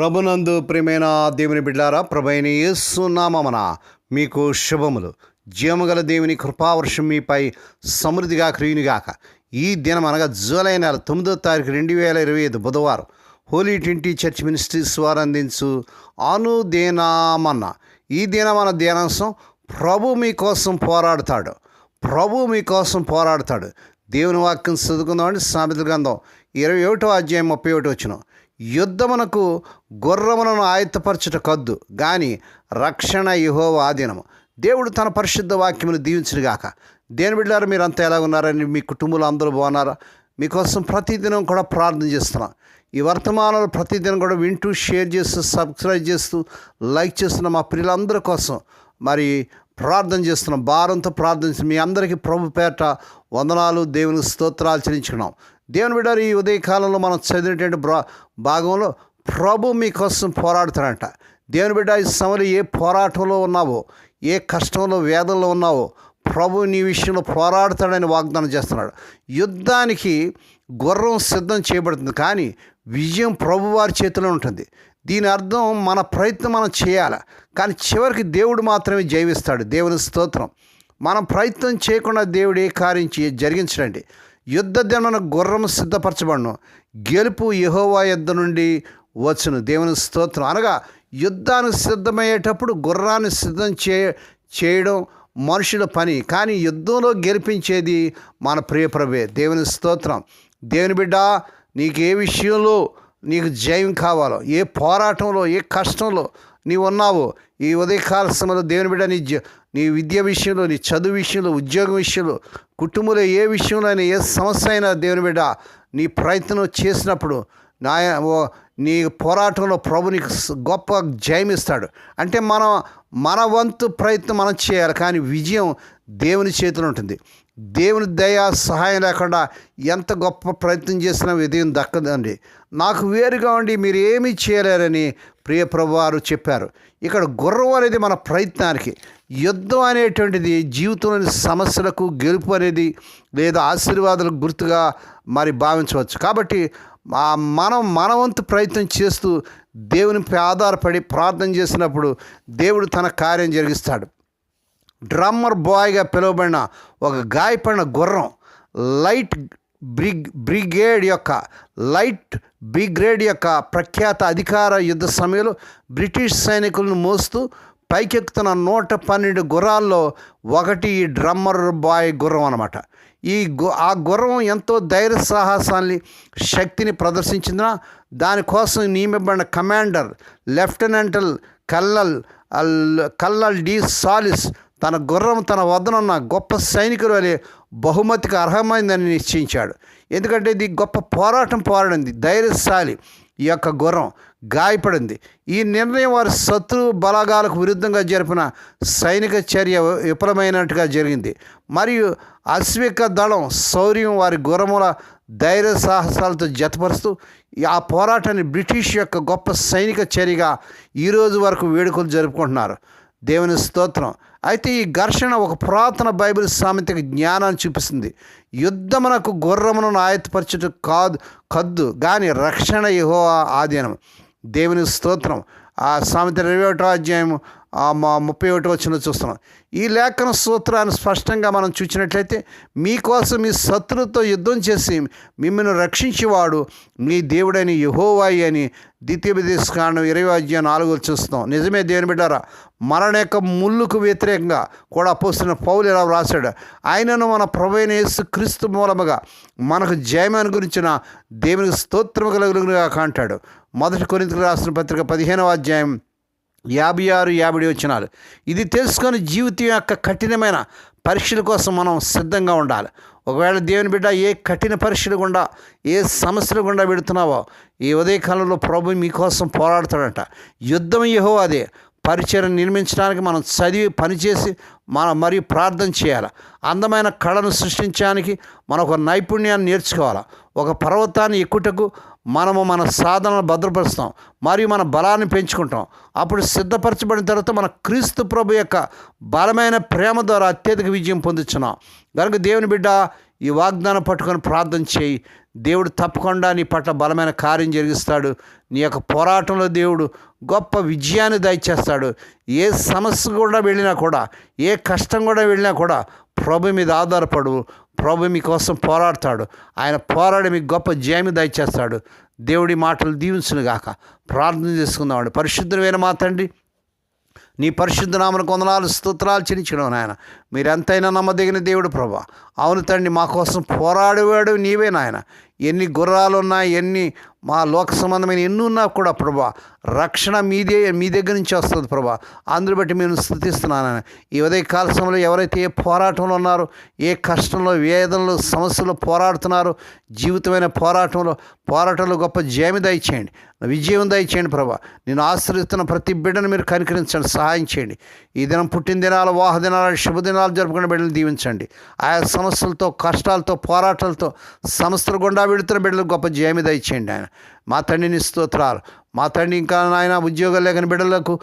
ప్రభునందు ప్రియమైన దేవుని బిడ్డారా ప్రభైన యేసునామన మీకు శుభములు. జీవముగల దేవుని కృపావర్షం మీపై సమృద్ధిగా క్రియునిగాక. ఈ దినం అనగా జూలై నెల తొమ్మిదో తారీఖు రెండు వేల ఇరవై ఐదు బుధవారం హోలీ ట్వంటీ చర్చ్ మినిస్ట్రీస్ వారు అందించు అనుదేనామన్న. ఈ దినమన ధ్యానాంశం ప్రభు మీకోసం పోరాడతాడు. ప్రభు మీకోసం పోరాడతాడు. దేవుని వాక్యం చదువుకుందామండి. సామెతల గ్రంథం ఇరవై ఒకటో అధ్యాయం ముప్పై ఒకటి వచ్చిన యుద్ధమునకు గుర్రములను ఆయత్తపరచుట కద్దు. గాని రక్షణ యహోవ ఆధీనము. దేవుడు తన పరిశుద్ధ వాక్యమును దీవించుగాక దేని బిడ్డారు మీరంతా ఎలా ఉన్నారని మీ కుటుంబంలో అందరూ బాగున్నారా? మీకోసం ప్రతిదినం కూడా ప్రార్థన చేస్తున్నాం. ఈ వర్తమానాలు ప్రతిదినం కూడా వింటూ షేర్ చేస్తూ సబ్స్క్రైబ్ చేస్తూ లైక్ చేస్తున్న మా ప్రియులందరి కోసం మరి ప్రార్థన చేస్తున్నాం. భారంతో ప్రార్థన మీ అందరికీ ప్రభు పేట వందనాలు దేవుని స్తోత్రాలు చెల్లించుకున్నాం. దేవుని బిడ్డారు ఈ ఉదయకాలంలో మనం చదివినటువంటి భాగంలో ప్రభు మీకోసం పోరాడుతాడంట దేవుని బిడ్డ ఈ సమయంలో ఏ పోరాటంలో ఉన్నావో ఏ కష్టంలో వేదంలో ఉన్నావో ప్రభు నీ విషయంలో పోరాడతాడని వాగ్దానం చేస్తున్నాడు. యుద్ధానికి గుర్రం సిద్ధం చేయబడుతుంది కానీ విజయం ప్రభువారి చేతిలో ఉంటుంది. దీని అర్థం మన ప్రయత్నం మనం చేయాలి కానీ చివరికి దేవుడు మాత్రమే జైవిస్తాడు దేవుని స్తోత్రం. మనం ప్రయత్నం చేయకుండా దేవుడు ఏ కార్యం చే జరిగించడండి. యుద్ధ దినమున గుర్రం సిద్ధపరచబడను. గెలుపు యహోవా యుద్ధ నుండి వచ్చును. దేవుని స్తోత్రం. అనగా యుద్ధానికి సిద్ధమయ్యేటప్పుడు గుర్రాన్ని సిద్ధం చే చేయడం మనుషుల పని. కానీ యుద్ధంలో గెలిపించేది మన ప్రియప్రభే దేవుని స్తోత్రం. దేవుని బిడ్డ నీకు ఏ విషయంలో నీకు జయం కావాలో. ఏ పోరాటంలో ఏ కష్టంలో నీవు ఉన్నావో ఈ ఉదయకాల సమయంలో దేవుని బిడ్డ నీ జ- నీ విద్య విషయంలో నీ చదువు విషయంలో ఉద్యోగం విషయంలో కుటుంబంలో ఏ విషయంలో అయినా ఏ సమస్య అయినా దేవుని బిడ్డ నీ ప్రయత్నం చేసినప్పుడు నా ఓ- నీ పోరాటంలో ప్రభు నీకు గొప్ప జయమిస్తాడు అంటే మనం మన వంతు ప్రయత్నం మనం చేయాలి కానీ విజయం దేవుని చేతిలో ఉంటుంది. దేవుని దయ సహాయం లేకుండా ఎంత గొప్ప ప్రయత్నం చేసినా విజయం దక్కదండి. నాకు వేరుగా ఉండి మీరు ఏమీ చేయలేరని ప్రియ ప్రభువారు చెప్పారు. ఇక్కడ గుర్రం అనేది మన ప్రయత్నానికి యుద్ధం అనేటువంటిది జీవితంలోని సమస్యలకు గెలుపు అనేది లేదా ఆశీర్వాదాలకు గుర్తుగా మరి భావించవచ్చు. కాబట్టి మనం మనవంతు ప్రయత్నం చేస్తూ దేవునిపై ఆధారపడి ప్రార్థన చేసినప్పుడు దేవుడు తన కార్యం జరిగిస్తాడు. డ్రమ్మర్ బాయ్గా పిలువబడిన ఒక గాయపడిన గుర్రం లైట్ బ్రిగ్ బ్రిగేడ్ యొక్క లైట్ బ్రిగేడ్ యొక్క ప్రఖ్యాత అధికార యుద్ధ సమయంలో బ్రిటిష్ సైనికులను మోస్తూ పైకెక్కుతున్న నూట పన్నెండు గుర్రాల్లో ఒకటి ఈ డ్రమ్మర్ బాయ్ గుర్రం అనమాట ఈ గు ఆ గుర్రం ఎంతో ధైర్య సాహసాన్ని శక్తిని ప్రదర్శించిన దానికోసం నియమింపబడిన కమాండర్ లెఫ్టినెంటల్ కల్లల్ కల్లల్ డి సాలిస్ తన గుర్రం తన వద్దనున్న గొప్ప సైనికులు వలె బహుమతికి అర్హమైందని నిశ్చయించాడు. ఎందుకంటే ఇది గొప్ప పోరాటం పోరాడింది ధైర్యశాలి ఈ యొక్క గుర్రం గాయపడింది. ఈ నిర్ణయం వారి శత్రు బలగాలకు విరుద్ధంగా జరిపిన సైనిక చర్య విఫలమైనట్టుగా జరిగింది. మరియు అశ్విక దళం శౌర్యం వారి గుర్రముల ధైర్య సాహసాలతో జతపరుస్తూ ఆ పోరాటాన్ని బ్రిటిష్ యొక్క గొప్ప సైనిక చర్యగా ఈరోజు వరకు వేడుకలు జరుపుకుంటున్నారు. దేవుని స్తోత్రం. అయితే ఈ ఘర్షణ ఒక పురాతన బైబిల్ సామెతకి జ్ఞానాన్ని చూపిస్తుంది. యుద్ధమునకు గుర్రమును ఆయత్తపరచుట కాదు కద్దు కానీ రక్షణ యహో ఆధీనం. దేవుని స్తోత్రం. ఆ సామెత ఇరవై ఒకటో అధ్యాయం ఆ మా ముప్పై ఒకటో వచ్చిన చూస్తున్నాం. ఈ లేఖన సూత్రాన్ని స్పష్టంగా మనం చూసినట్లయితే మీకోసం మీ శత్రుతో యుద్ధం చేసి మిమ్మల్ని రక్షించేవాడు మీ దేవుడని యహోవాయి అని ద్వితీయోపదేశ కారణం ఇరవై అధ్యాయం నాలుగు చూస్తాం నిజమే దేవుని బిడ్డారా మరణ యొక్క ముళ్ళుకు వ్యతిరేకంగా కూడా పోస్తున్న పౌలు ఇలా వ్రాశాడు. ఆయనను మన ప్రభైన యేసు క్రీస్తు మూలముగా మనకు జయమని గురించిన దేవునికి స్తోత్రము కలుగునుగా అంటాడు. మొదటి కొరింతకు రాసిన పత్రిక పదిహేనవ అధ్యాయం యాభై ఆరు యాభై వచ్చినారు ఇది తెలుసుకొని జీవితం యొక్క కఠినమైన పరీక్షల కోసం మనం సిద్ధంగా ఉండాలి. ఒకవేళ దేవుని బిడ్డ ఏ కఠిన పరీక్షలు గుండా ఏ సమస్యలు గుండా పెడుతున్నావో ఈ ఉదయకాలంలో ప్రభు మీకోసం పోరాడతాడంట. యుద్ధం యహో అదే పరిచయం నిర్మించడానికి మనం చదివి పనిచేసి మన మరియు ప్రార్థన చేయాలి. అందమైన కళను సృష్టించడానికి మనం ఒక నైపుణ్యాన్ని నేర్చుకోవాలి. ఒక పర్వతాన్ని ఎక్కుటకు మనము మన సాధనను భద్రపరుస్తాం మరియు మన బలాన్ని పెంచుకుంటాం. అప్పుడు సిద్ధపరచబడిన తర్వాత మన క్రీస్తు ప్రభు యొక్క బలమైన ప్రేమ ద్వారా అత్యధిక విజయం పొందుతున్నాం కనుక దేవుని బిడ్డ ఈ వాగ్దానం పట్టుకొని ప్రార్థన చేయి. దేవుడు తప్పకుండా నీ పట్ల బలమైన కార్యం జరిగిస్తాడు. నీ యొక్క పోరాటంలో దేవుడు గొప్ప విజయాన్ని దయచేస్తాడు. ఏ సమస్య కూడా వెళ్ళినా కూడా ఏ కష్టం కూడా వెళ్ళినా కూడా ప్రభు మీద ఆధారపడు. ప్రభు మీకోసం పోరాడతాడు. ఆయన పోరాడి మీకు గొప్ప జయమి దయచేస్తాడు. దేవుడి మాటలు దీవించును గాక. ప్రార్థన చేసుకుందామండి. పరిశుద్ధమైన మా తండ్రి నీ పరిశుద్ధ నామను కొందనాలు స్తోత్రాలు చెల్లించడం నాయన. మీరెంతైనా నమ్మదగిన దేవుడు ప్రభా. అవును తండ్రి మా కోసం పోరాడేవాడు నీవే నాయన. ఎన్ని గుర్రాలు ఎన్ని మా లోక సంబంధమైన ఎన్ని ఉన్నా కూడా ప్రభా రక్షణ మీదే మీ దగ్గర నుంచి వస్తుంది ప్రభా. అందుని బట్టి మేము స్థుతిస్తున్నాను ఈ ఉదయ కాల సమయంలో ఎవరైతే ఏ పోరాటంలో ఉన్నారో ఏ కష్టంలో వేదనలు సమస్యలు పోరాడుతున్నారో జీవితమైన పోరాటంలో పోరాటంలో గొప్ప జయమి దయచేయండి. విజయం దయచేయండి ప్రభా. నేను ఆశ్రయిస్తున్న ప్రతి బిడ్డను మీరు కనికరించండి సహాయం చేయండి. ఈ దినం పుట్టిన దినాలు వాహ దినాలు శుభదినాలు జరుపుకునే బిడ్డలు దీవించండి. ఆయా సమస్యలతో కష్టాలతో పోరాటాలతో సమస్యలు గుండా వెళుతున్న బిడ్డలకు గొప్ప జయమి దయచేయండి ఆయన. మా తండ్రిని స్తోత్రాలు. మా తండ్రి ఇంకా నాయన ఉద్యోగాలు లేకని బిడ్డలకు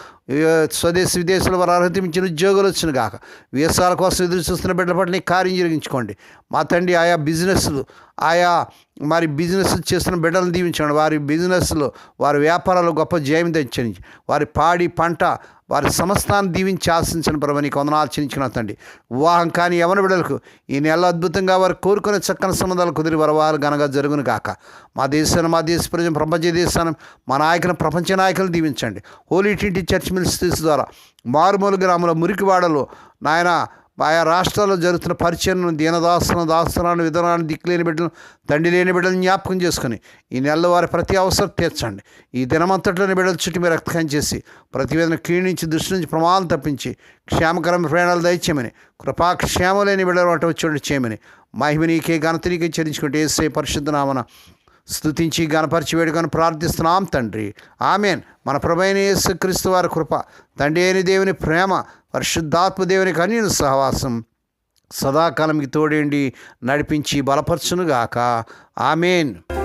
స్వదేశ విదేశాల వారు అర్హత ఇచ్చిన ఉద్యోగాలు వచ్చిన కాక వీసాల కోసం ఎదురు చూస్తున్న బిడ్డల పట్ల నీ కార్యం జరిగించుకోండి. మా తండ్రి ఆయా బిజినెస్లు ఆయా మరి బిజినెస్ చేస్తున్న బిడ్డలను దీవించండి. వారి బిజినెస్లో వారి వ్యాపారాలు గొప్ప జయం తెచ్చండి. వారి పాడి పంట వారి సమస్తాన్ని దీవించి ఆశించిన ప్రభు. నీకు వందనాలు తండ్రి. వివాహం కానీ యవన బిడ్డలకు ఈ నెల అద్భుతంగా వారు కోరుకునే చక్కని సంబంధాలు కుదిరి వరవాలు ఘనంగా జరుగును కాక మా దేశాన్ని మా దేశ ప్రజలు ప్రపంచ దేశాన్ని మా నాయకులను ప్రపంచ నాయకులు దీవించండి. హోలీ టింటి చర్చ్ మిల్స్ ద్వారా మారుమూల గ్రామంలో మురికివాడలో నాయన ఆయా రాష్ట్రాల్లో జరుగుతున్న పరిచయం దీనదాసన దాసనాన్ని విధానాన్ని దిక్కులేని బిడ్డలు తండ్రి లేని బిడ్డలను జ్ఞాపకం చేసుకుని ఈ నెలలో వారి ప్రతి అవసరం తీర్చండి. ఈ దినమంతట్లోని బిడ్డల చుట్టూ మీరు రక్తకం చేసి ప్రతివేదన క్షీణించి దృష్టి నుంచి ప్రమాదం తప్పించి క్షేమకరమైన ప్రయాణాలు దయచేయమని కృపాక్షేమ లేని బిడ్డలు వాటి వచ్చి చేయమని మహిమనీకే ఘనతనీకే ఘనత చెల్లించుకుంటే ఏసే పరిశుద్ధ స్థుతించి స్తుతించి గణపరిచి వేడుకొని ప్రార్థిస్తున్నాం తండ్రి. ఆమెన్. మన ప్రభైన యేసుక్రీస్తు వారి కృప తండ్రి అయిన దేవుని ప్రేమ పరిశుద్ధాత్మ దేవుని కన్యను సహవాసం సదాకాలంకి తోడేండి నడిపించి బలపరచునుగాక. ఆమెన్.